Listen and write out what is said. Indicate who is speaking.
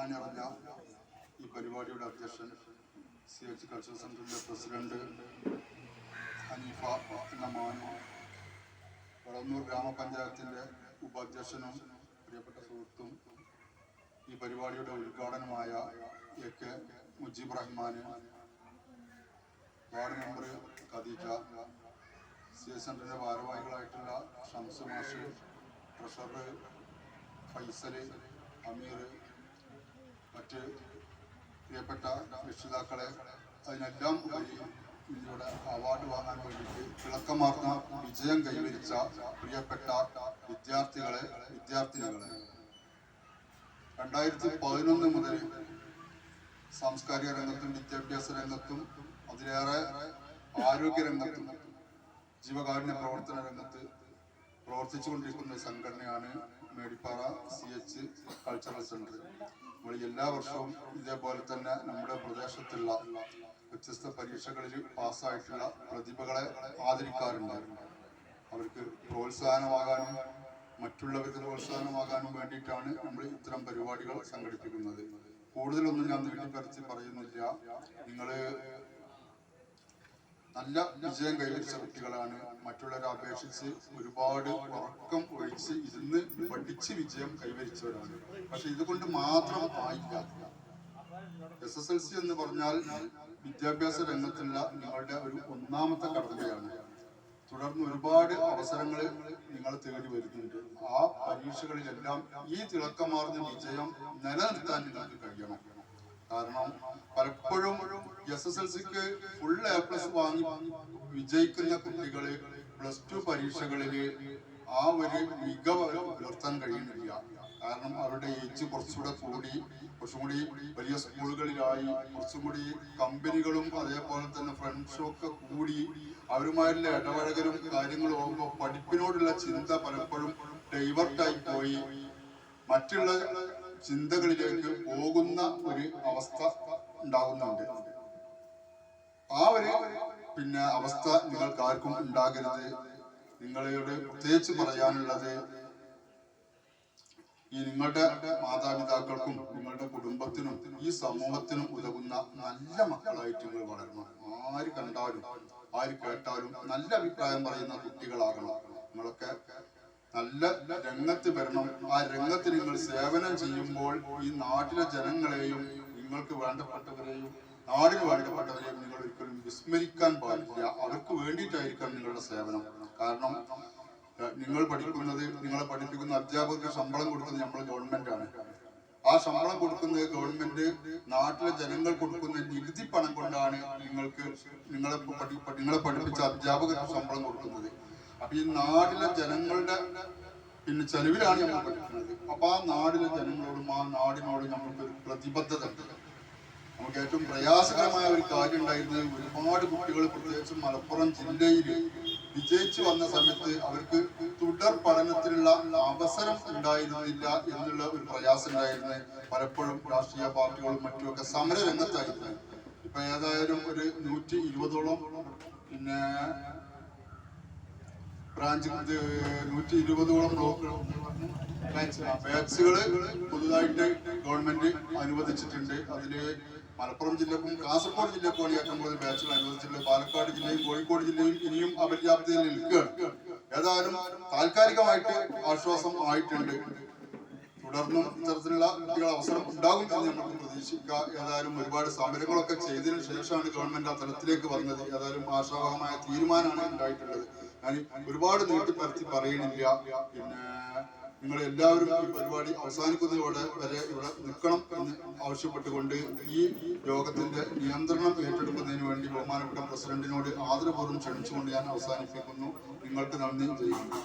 Speaker 1: ബഹുമാനറിഞ്ഞ ഈ പരിപാടിയുടെ അധ്യക്ഷൻ സി എച്ച് കൾച്ചറൽ സെന്ററിന്റെ പ്രസിഡന്റ് ഹനീഫ എന്ന മാനു വളന്നൂർ ഗ്രാമപഞ്ചായത്തിന്റെ ഉപാധ്യക്ഷനും പ്രിയപ്പെട്ട സുഹൃത്തും ഈ പരിപാടിയുടെ ഉദ്ഘാടനമായ A K Mujeeb Rahman ward member Khadeeja C S സെന്ററിന്റെ ഭാരവാഹികളായിട്ടുള്ള ഷംസ് മാഷ് ട്രഷറർ ഫൈസൽ അമീർ മറ്റ് പ്രിയപ്പെട്ട രക്ഷിതാക്കളെ അതിനെല്ലാം ഉപരി ഇതിലൂടെ അവാർഡ് വാങ്ങാൻ വേണ്ടിയിട്ട് തിളക്കമാർന്ന വിജയം കൈവരിച്ച പ്രിയപ്പെട്ട വിദ്യാർത്ഥികളെ വിദ്യാർത്ഥിനികളെ. രണ്ടായിരത്തി പതിനൊന്ന് മുതൽ സാംസ്കാരിക രംഗത്തും വിദ്യാഭ്യാസ രംഗത്തും അതിലേറെ ആരോഗ്യ രംഗത്തും ജീവകാരുണ്യ പ്രവർത്തന രംഗത്ത് പ്രവർത്തിച്ചുകൊണ്ടിരിക്കുന്ന സംഘടനയാണ് Medippara C H cultural centre നമ്മൾ എല്ലാ വർഷവും ഇതേപോലെ തന്നെ നമ്മുടെ പ്രദേശത്തുള്ള വ്യത്യസ്ത പരീക്ഷകളിൽ പാസ്സായിട്ടുള്ള പ്രതിഭകളെ ആദരിക്കാറുണ്ട്. അവർക്ക് പ്രോത്സാഹനമാകാനും മറ്റുള്ളവർക്ക് പ്രോത്സാഹനമാകാനും വേണ്ടിയിട്ടാണ് നമ്മൾ ഇത്തരം പരിപാടികൾ സംഘടിപ്പിക്കുന്നത്. കൂടുതലൊന്നും ഞാൻ നീട്ടിപ്പറിച്ച് പറയുന്നില്ല. നിങ്ങൾ നല്ല വിജയം കൈവരിച്ച കുട്ടികളാണ് മറ്റുള്ളവരെ അപേക്ഷിച്ച് ഒരുപാട് ഉറക്കം ഒഴിച്ച് ഇരുന്ന് പഠിച്ച് വിജയം കൈവരിച്ചവരാണ്. പക്ഷെ ഇതുകൊണ്ട് മാത്രം ആയില്ല. എസ് എസ് എൽ സി എന്ന് പറഞ്ഞാൽ വിദ്യാഭ്യാസ രംഗത്തുള്ള നിങ്ങളുടെ ഒരു ഒന്നാമത്തെ കടമയാണ്. തുടർന്ന് ഒരുപാട് അവസരങ്ങൾ നിങ്ങൾ തേടി വരുന്നുണ്ട്. ആ പരീക്ഷകളിലെല്ലാം ഈ തിളക്കമാർന്ന വിജയം നിലനിർത്താൻ നിങ്ങൾക്ക് കഴിയണം. കാരണം പലപ്പോഴും എസ് എസ് എൽ സിക്ക് ഫുൾ എ പ്ലസ് വാങ്ങി വിജയിക്കുന്ന കുട്ടികൾ പ്ലസ് ടു പരീക്ഷകളിൽ ആ ഒരു മികവ് പുലർത്താൻ കഴിയുന്നില്ല. കാരണം അവരുടെ ഏജ് കുറച്ചുകൂടെ കൂടി കുറച്ചും കൂടി വലിയ സ്കൂളുകളിലായി കുറച്ചും കൂടി കമ്പനികളും അതേപോലെ തന്നെ ഫ്രണ്ട്സും ഒക്കെ കൂടി അവരുമായിട്ടുള്ള ഇടപഴകലും കാര്യങ്ങളും ആകുമ്പോൾ പഠിപ്പിനോടുള്ള ചിന്ത പലപ്പോഴും ഡൈവേർട്ടായി പോയി. മറ്റുള്ള ചിന്തകളിലേക്ക് പോകുന്ന ഒരു അവസ്ഥ ഉണ്ടാകുന്നുണ്ട്. ആ ഒരു പിന്നെ അവസ്ഥ നിങ്ങൾക്ക് ആർക്കും ഉണ്ടാകരുത്. നിങ്ങളോട് പ്രത്യേകിച്ച് പറയാനുള്ളത് ഈ നിങ്ങളുടെ മാതാപിതാക്കൾക്കും നിങ്ങളുടെ കുടുംബത്തിനും ഈ സമൂഹത്തിനും ഉതകുന്ന നല്ല മക്കളായിട്ട് നിങ്ങൾ വളരണം. ആര് കണ്ടാലും ആര് കേട്ടാലും നല്ല അഭിപ്രായം പറയുന്ന കുട്ടികളാകണം. നിങ്ങളൊക്കെ നല്ല രംഗത്ത് വരണം. ആ രംഗത്ത് നിങ്ങൾ സേവനം ചെയ്യുമ്പോൾ ഈ നാട്ടിലെ ജനങ്ങളെയും നിങ്ങൾക്ക് വേണ്ടപ്പെട്ടവരെയും നാടിന് വേണ്ടപ്പെട്ടവരെയും നിങ്ങൾ ഒരിക്കലും വിസ്മരിക്കാൻ പാടില്ല. അവർക്ക് വേണ്ടിയിട്ടായിരിക്കാം നിങ്ങളുടെ സേവനം. കാരണം നിങ്ങൾ പഠിക്കുന്നത് നിങ്ങളെ പഠിപ്പിക്കുന്ന അധ്യാപകർക്ക് ശമ്പളം കൊടുക്കുന്നത് നമ്മൾ ഗവൺമെന്റ് ആണ് ആ ശമ്പളം കൊടുക്കുന്നത് ഗവൺമെന്റ് നാട്ടിലെ ജനങ്ങൾ കൊടുക്കുന്ന നികുതി പണം കൊണ്ടാണ് നിങ്ങൾക്ക് നിങ്ങളെ നിങ്ങളെ പഠിപ്പിച്ച അധ്യാപകർക്ക് ശമ്പളം കൊടുക്കുന്നത്. അപ്പൊ ഈ നാട്ടിലെ ജനങ്ങളുടെ പിന്നെ ചെലവിലാണ് നമ്മൾ പഠിക്കുന്നത്. അപ്പൊ ആ നാടിലെ ജനങ്ങളോടും ആ നാടിനോടും നമ്മൾക്ക് ഒരു പ്രതിബദ്ധത ഉണ്ട്. നമുക്ക് ഏറ്റവും പ്രയാസകരമായ ഒരു കാര്യം ഉണ്ടായിരുന്നത് ഒരുപാട് കുട്ടികൾ പ്രത്യേകിച്ച് മലപ്പുറം ജില്ലയിൽ വിജയിച്ചു വന്ന സമയത്ത് അവർക്ക് തുടർ പഠനത്തിനുള്ള അവസരം ഉണ്ടായിരുന്നില്ല എന്നുള്ള ഒരു പ്രയാസം ഉണ്ടായിരുന്നത് പലപ്പോഴും രാഷ്ട്രീയ പാർട്ടികളും മറ്റുമൊക്കെ സമര രംഗത്തായിരുന്നു ഇപ്പൊ ഏതായാലും ഒരു നൂറ്റി ഇരുപതോളം പിന്നെ ബ്രാഞ്ച് നൂറ്റി ഇരുപതോളം ബ്ലോക്കുകൾ പുതുതായിട്ട് ഗവൺമെന്റ് അനുവദിച്ചിട്ടുണ്ട്. അതിൽ മലപ്പുറം ജില്ലക്കും കാസർഗോഡ് ജില്ലക്കുമാണ് ഏറ്റവും കൂടുതൽ ബാച്ചുകൾ അനുവദിച്ചിട്ടുള്ളത് പാലക്കാട് ജില്ലയും കോഴിക്കോട് ജില്ലയും ഇനിയും അപര്യാപ്തയിൽ നിൽക്കുകയാണ്. ഏതായാലും താൽക്കാലികമായിട്ട് ആശ്വാസം ആയിട്ടുണ്ട്. തുടർന്നും ഇത്തരത്തിലുള്ള കുട്ടികൾ അവസരം ഉണ്ടാകും എന്ന് നമുക്ക് പ്രതീക്ഷിക്കാം ഏതായാലും ഒരുപാട് സമരങ്ങളൊക്കെ ചെയ്തതിനു ശേഷമാണ് ഗവൺമെന്റ് ആ തലത്തിലേക്ക് വന്നത്. ഏതായാലും ആശാവഹമായ തീരുമാനമാണ് ഉണ്ടായിട്ടുള്ളത്. ഞാൻ ഒരുപാട് നീട്ടിപ്പരത്തി പറയണില്ല പിന്നെ നിങ്ങൾ എല്ലാവരും ഈ പരിപാടി അവസാനിക്കുന്നതോടെ വരെ ഇവിടെ നിൽക്കണം എന്ന് ആവശ്യപ്പെട്ടുകൊണ്ട് ഈ യോഗത്തിന്റെ നിയന്ത്രണം ഏറ്റെടുക്കുന്നതിന് വേണ്ടി ബഹുമാനപ്പെട്ട പ്രസിഡന്റിനോട് ആദരപൂർവം ക്ഷണിച്ചുകൊണ്ട് ഞാൻ അവസാനിപ്പിക്കുന്നു. നിങ്ങൾക്ക് നന്ദി. ചെയ്യുന്നു